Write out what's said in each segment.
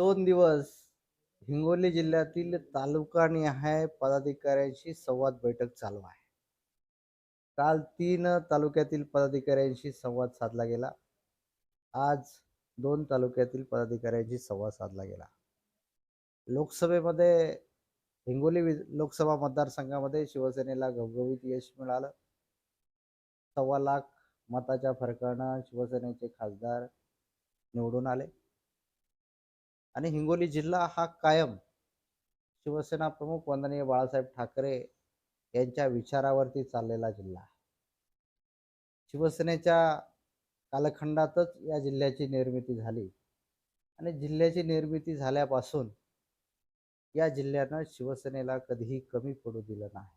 दोन दिवस हिंगोली जिल्ह्यातील तालुका निहाय पदाधिकाऱ्यांशी संवाद बैठक चालू आहे. काल तीन तालुक्यातील पदाधिकाऱ्यांशी संवाद साधला गेला. आज दोन तालुक्यातील पदाधिकाऱ्यांशी संवाद साधला गेला. लोकसभेमध्ये हिंगोली वि लोकसभा मतदारसंघामध्ये शिवसेनेला घवघवीत यश मिळालं. सव्वा लाख मताच्या फरकानं शिवसेनेचे खासदार निवडून आले. आणि हिंगोली जिल्हा हा कायम शिवसेना प्रमुख वंदनीय बाळासाहेब ठाकरे यांच्या विचारावरती चाललेला जिल्हा आहे. शिवसेनेच्या कालखंडातच या जिल्ह्याची निर्मिती झाली. आणि जिल्ह्याची निर्मिती झाल्यापासून या जिल्ह्यानं शिवसेनेला कधीही कमी पडू दिलं नाही.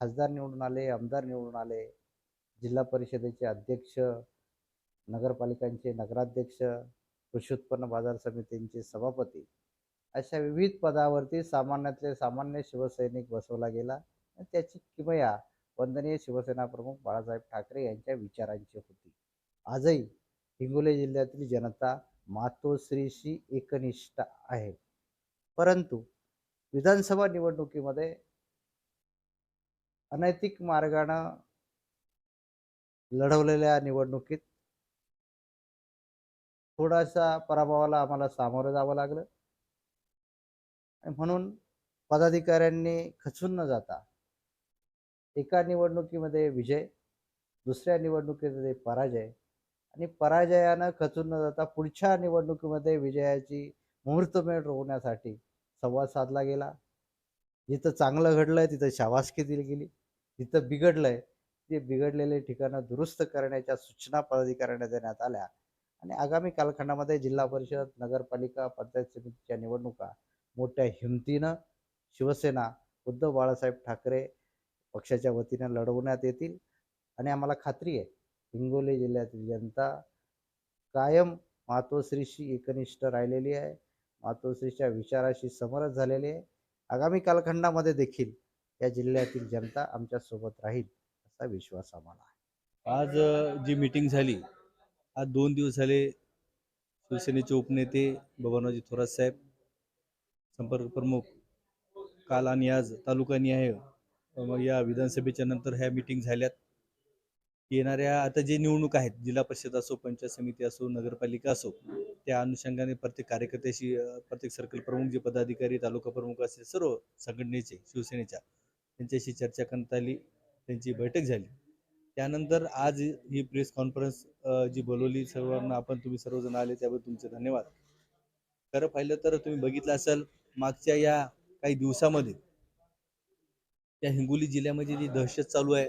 खासदार निवडून आले आमदार निवडून आले जिल्हा परिषदेचे अध्यक्ष नगरपालिकांचे नगराध्यक्ष कृषी उत्पन्न बाजार समितींचे सभापती अशा विविध पदावरती सामान्यातले सामान्य शिवसैनिक बसवला गेला. आणि त्याची किमया वंदनीय शिवसेना प्रमुख बाळासाहेब ठाकरे यांच्या विचारांची होती. आजही हिंगोली जिल्ह्यातील जनता मातोश्रीशी एकनिष्ठ आहे. परंतु विधानसभा निवडणुकीमध्ये अनैतिक मार्गानं लढवलेल्या निवडणुकीत थोडासा पराभवाला आम्हाला सामोरं जावं लागलं. म्हणून पदाधिकाऱ्यांनी खचून न जाता एका निवडणुकीमध्ये विजय दुसऱ्या निवडणुकीमध्ये पराजय आणि पराजयानं खचून न जाता पुढच्या निवडणुकीमध्ये विजयाची मुहूर्तमेढ रोवण्यासाठी संवाद साधला गेला. जिथं चांगलं घडलंय तिथं शाबासकी दिली गेली. जिथं बिघडलंय ते बिघडलेले ठिकाणं दुरुस्त करण्याच्या सूचना पदाधिकाऱ्यांना देण्यात आल्या. आणि आगामी कालखंडामध्ये जिल्हा परिषद नगरपालिका पंचायत समितीच्या निवडणुका मोठ्या हिमतीनं शिवसेना उद्धव बाळासाहेब ठाकरे पक्षाच्या वतीनं लढवण्यात येतील. आणि आम्हाला खात्री आहे हिंगोली जिल्ह्यातील जनता कायम मातोश्रीशी एकनिष्ठ राहिलेली आहे. मातोश्रीच्या विचाराशी समरस झालेली आहे. आगामी कालखंडामध्ये देखील या जिल्ह्यातील जनता आमच्यासोबत राहील असा विश्वास आम्हाला आहे. आज जी मीटिंग झाली आज दोन दिवस झाले शिवसेनेचे उपनेते बबनरावजी थोरात साहेब संपर्क प्रमुख काल आणि आज तालुकानिहाय अ, मग या विधानसभेच्या नंतर ह्या मीटिंग झाल्यात. येणाऱ्या आता जे निवडणूक आहेत जिल्हा परिषद असो पंचायत समिती असो नगरपालिका असो त्या अनुषंगाने प्रत्येक कार्यकर्त्याशी प्रत्येक सर्कल प्रमुख जे पदाधिकारी तालुका प्रमुख असतील सर्व संघटनेचे शिवसेनेच्या त्यांच्याशी चर्चा करण्यात आली त्यांची बैठक झाली. त्यानंतर आज ही प्रेस कॉन्फरन्स जी बोलवली सर्वांना आपण तुम्ही सर्वजण आले त्याबद्दल तुमचे धन्यवाद. खरं पाहिलं तर तुम्ही बघितलं असाल मागच्या या काही दिवसामध्ये त्या हिंगोली जिल्ह्यामध्ये जी दहशत चालू आहे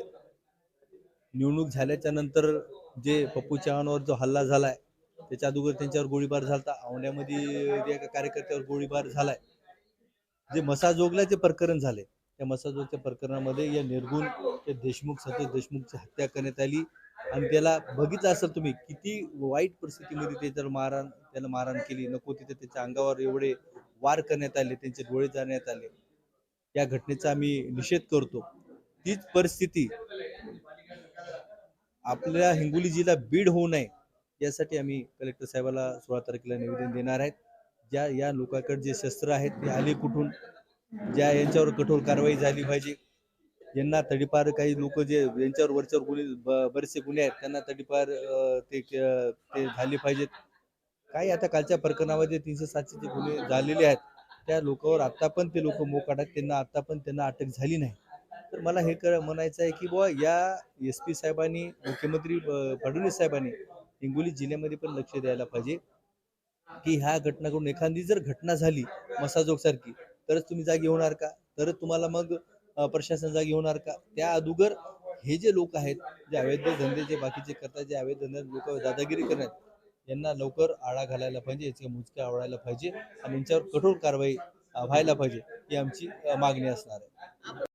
निवडणूक झाल्याच्यानंतर जे पप्पू चव्हाणवर जो हल्ला झालाय त्याच्या अगोदर त्यांच्यावर गोळीबार झाला औंड्यामध्ये एका कार्यकर्त्यावर गोळीबार झालाय. जे मसाजोगला जे प्रकरण झाले या मसाजोगच्या प्रकरणामध्ये या निर्गुण त्या देशमुख सतोष देशमुखची हत्या करण्यात आली. आणि त्याला बघितलं असेल तुम्ही किती वाईट परिस्थितीमध्ये त्याच्यावर मारहाण त्याला मारहाण केली. नको तिथे त्याच्या अंगावर एवढे वार करण्यात आले त्यांचे डोळे जाण्यात आले. या घटनेचा आम्ही निषेध करतो. तीच परिस्थिती आपल्या हिंगोली जिल्हा बीड होऊ नये यासाठी आम्ही कलेक्टर साहेबाला सोळा तारखेला निवेदन देणार आहेत. ज्या या लोकांकडे जे शस्त्र आहेत ते आले कुठून? ज्या यांच्यावर कठोर कारवाई झाली पाहिजे यांना तडीपार काही लोक जे यांच्यावर वरच्यावर गुन्हे बरेचसे गुन्हे आहेत त्यांना तडीपार ते ते झाले पाहिजेत. काही आता कालच्या प्रकरणामध्ये तीनशे सातशेचे गुन्हे झालेले आहेत. त्या लोकांवर आता पण ते लोक मोकाटात त्यांना आता पण त्यांना अटक झाली नाही. तर मला हे कर म्हणायचं आहे की बुवा या एस पी साहेबांनी मुख्यमंत्री फडणवीस साहेबांनी हिंगोली जिल्ह्यामध्ये पण लक्ष द्यायला पाहिजे की ह्या घटनाकडून एखादी जर घटना झाली मसाजोग सारखी तरच तुम्ही जागी होणार का? तरच तुम्हाला मग प्रशासन जागी होणार का? त्या अगोदर हे जे लोक आहेत जे अवैध धंदे जे बाकीचे करतात जे अवैध धंदे लोक दादागिरी करतात यांना लवकर आळा घालायला पाहिजे याचे मुचक्या आवडायला पाहिजे आणि यांच्यावर कठोर कारवाई व्हायला पाहिजे ही आमची मागणी असणार आहे.